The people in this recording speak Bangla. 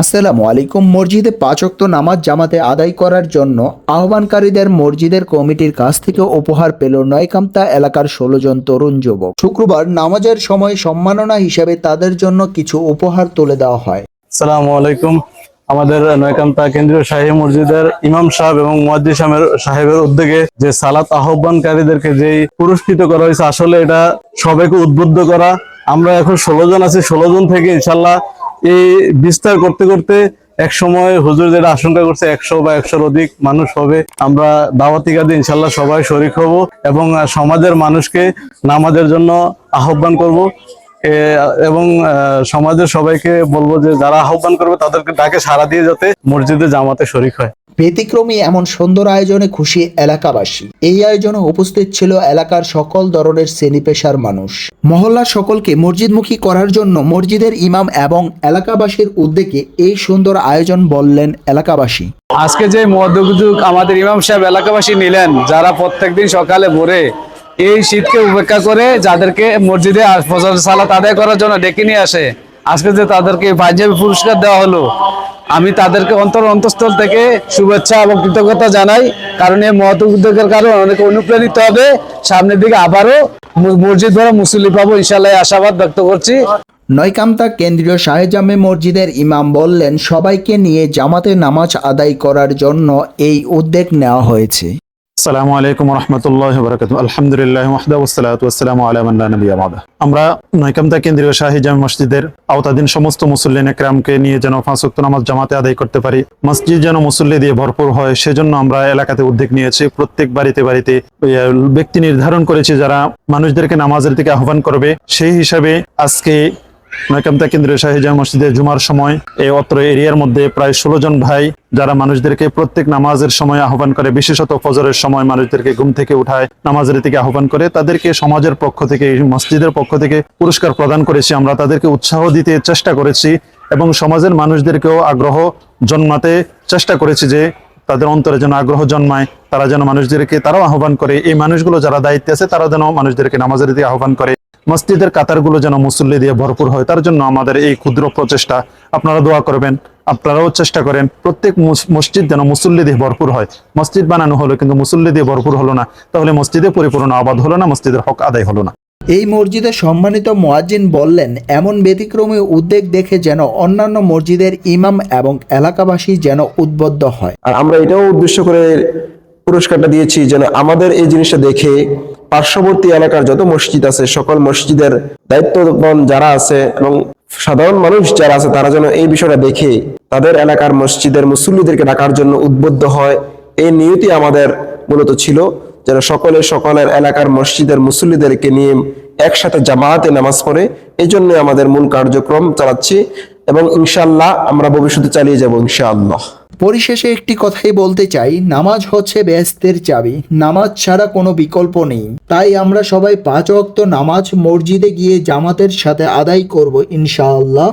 আসসালামু আলাইকুম মসজিদে পাঁচক্ত নামাজ জামাতে আদায় করার জন্য আহ্বানকারীদের মসজিদের কমিটির কাছ থেকে উপহার পেল নয়কামতা এলাকার ষোলো জন তরুণ যুবক। শুক্রবার নামাজের সময় সম্মাননা হিসেবে তাদের জন্য কিছু উপহার তুলে দেওয়া হয়। আসসালামু আলাইকুম আমাদের নয়কান্তা কেন্দ্রীয় শাহী মসজিদের ইমাম সাহেব এবং মুয়াদ্দি সাহেবের সাহেবের উদ্যোগে যে সালাত আহ্বানকারীদেরকে যে পুরস্কৃত করা হয়েছে, আসলে এটা সবাইকে উদ্বুদ্ধ করা। আমরা এখন ষোলো জন আছি, ষোলো জন থেকে ইনশাল্লাহ এই বিস্তার করতে করতে এক সময় হুজুর যেটা আশঙ্কা করছে, একশো বা একশোর অধিক মানুষ হবে। আমরা দাওয়াতি কাজে ইনশাল্লাহ সবাই শরিক হব এবং সমাজের মানুষকে নামাজের জন্য আহ্বান করব। এবং সমাজের সবাইকে বলব যে যারা আহ্বান করবে তাদেরকে ডাকে সাড়া দিয়ে যাতে মসজিদে জামাতে শরিক হয়। ব্যতিক্রমী এমন সুন্দর আয়োজনে খুশি এলাকাবাসী। এই আয়োজনে উপস্থিত ছিল এলাকার সকল ধরনের শ্রেণি পেশার মানুষ। মহল্লার সকলকে মসজিদমুখী করার জন্য মসজিদের ইমাম এবং এলাকাবাসীর উদ্যোগে এই সুন্দর আয়োজন বললেন এলাকাবাসী। আজকে যে মধ্যযুগ আমাদের ইমাম সাহেব এলাকাবাসী নিলেন যারা প্রত্যেকদিন সকালে ভোরে এই শীতকে উপেক্ষা করে যাদেরকে মসজিদে ফজর সালাত আদায় করার জন্য ডেকে নিয়ে আসে। আজকে যে তাদেরকে পাঞ্জাবি পুরস্কার দেওয়া হলো, আমি তাদেরকে অন্তর অন্তঃস্থল থেকে শুভেচ্ছা এবং কৃতজ্ঞতা জানাই। কারণ এই মহৎ উদ্যোগের কারণে অনেকে অনুপ্রাণিত হবে। সামনের দিকে আবারও মসজিদ ভরা মুসল্লি পাবো। ইনশাল্লাহ আশাবাদ ব্যক্ত করছি। নয়কামতা কেন্দ্রীয় শাহজামে মসজিদের ইমাম বললেন, সবাইকে নিয়ে জামাতে নামাজ আদায় করার জন্য এই উদ্যোগ নেওয়া হয়েছে। আসসালামু আলাইকুম রহমতুল্লাহ বরকাত আলহামদুলিল্লাহ ওয়াহদা ওয়াসসালাতু ওয়াসসালামু আলা মান লা নাবিয়্যা বাদা আমরা নয়কামতা কেন্দ্রীয় শাহী মসজিদের আওতাধীন সমস্ত মুসল্লিন একরামকে নিয়ে যেন ওয়াক্ত নামাজ জামাতে আদায় করতে পারি, মসজিদ যেন মুসল্লি দিয়ে ভরপুর হয়, সেজন্য আমরা এলাকাতে উদ্যোগ নিয়েছি। প্রত্যেক বাড়িতে বাড়িতে ব্যক্তি নির্ধারণ করেছি যারা মানুষদেরকে নামাজের দিকে আহ্বান করবে। সেই হিসাবে আজকে নয়কামতা কেন্দ্রীয় শাহী জামে মসজিদে জুমার সময় এই অত্র এরিয়ার মধ্যে প্রায় ষোলো জন ভাই যারা মানুষদেরকে প্রত্যেক নামাজের সময় আহ্বান করে, বিশেষত ফজরের সময় মানুষদেরকে ঘুম থেকে উঠায়, নামাজের দিকে আহ্বান করে, তাদেরকে সমাজের পক্ষ থেকে, মসজিদের পক্ষ থেকে পুরস্কার প্রদান করেছি, আমরা তাদেরকে উৎসাহ দিতে চেষ্টা করেছি এবং সমাজের মানুষদেরকেও আগ্রহ জন্মাতে চেষ্টা করেছি যে তাদের অন্তরে যেন আগ্রহ জন্মায়, তারা যেন মানুষদেরকে, তারাও আহ্বান করে, এই মানুষগুলো যারা দায়িত্বে আছে, তারা যেন মানুষদেরকে নামাজের দিকে আহ্বান করে। মসজিদের কাতারগুলো যেন মুসল্লি দিয়ে ভরপুর হয় তার জন্য আমাদের এই ক্ষুদ্র প্রচেষ্টা। আপনারা দোয়া করবেন আপনারাও চেষ্টা করেন প্রত্যেক মসজিদ যেন মুসল্লি দিয়ে ভরপুর হয়। মসজিদ বানানো হলো কিন্তু মুসল্লি দিয়ে ভরপুর হলো না। তাহলে মসজিদে পরিপূর্ণ আবাদ হলো না মসজিদের হক আদায় হলো না। এই মসজিদে সম্মানিত মুয়াজ্জিন বললেন এমন ব্যতিক্রমী উদ্যোগ দেখে যেন অন্যান্য মসজিদের ইমাম এবং এলাকাবাসী যেন উদ্বুদ্ধ হয়। আর আমরা এটাও উদ্দেশ্য করে পুরস্কারটা দিয়েছি যেন আমাদের এই জিনিসটা দেখে পার্শ্ববর্তী এলাকার যত মসজিদ আছে, সকল মসজিদের দায়িত্ববান যারা আছে এবং সাধারণ মানুষ যারা আছে, তারা যেন এই বিষয়টা দেখে তাদের এলাকার মসজিদের মুসল্লিদেরকে ডাকার জন্য উদ্বুদ্ধ হয়। এই নিয়তি আমাদের মূলত ছিল যেন সকলে সকলের এলাকার মসজিদের মুসল্লিদেরকে নিয়ে একসাথে জামাতে নামাজ পড়ে। এই জন্য আমাদের মূল কার্যক্রম চালাচ্ছি এবং ইনশাআল্লাহ আমরা ভবিষ্যতে চালিয়ে যাব ইনশাআল্লাহ। পরিশেষে একটি কথাই বলতে চাই, নামাজ হচ্ছে ব্যস্তের চাবি, নামাজ ছাড়া কোনো বিকল্প নেই। তাই আমরা সবাই পাঁচ অক্ত নামাজ মসজিদে গিয়ে জামাতের সাথে আদায় করব ইনশাআল্লাহ।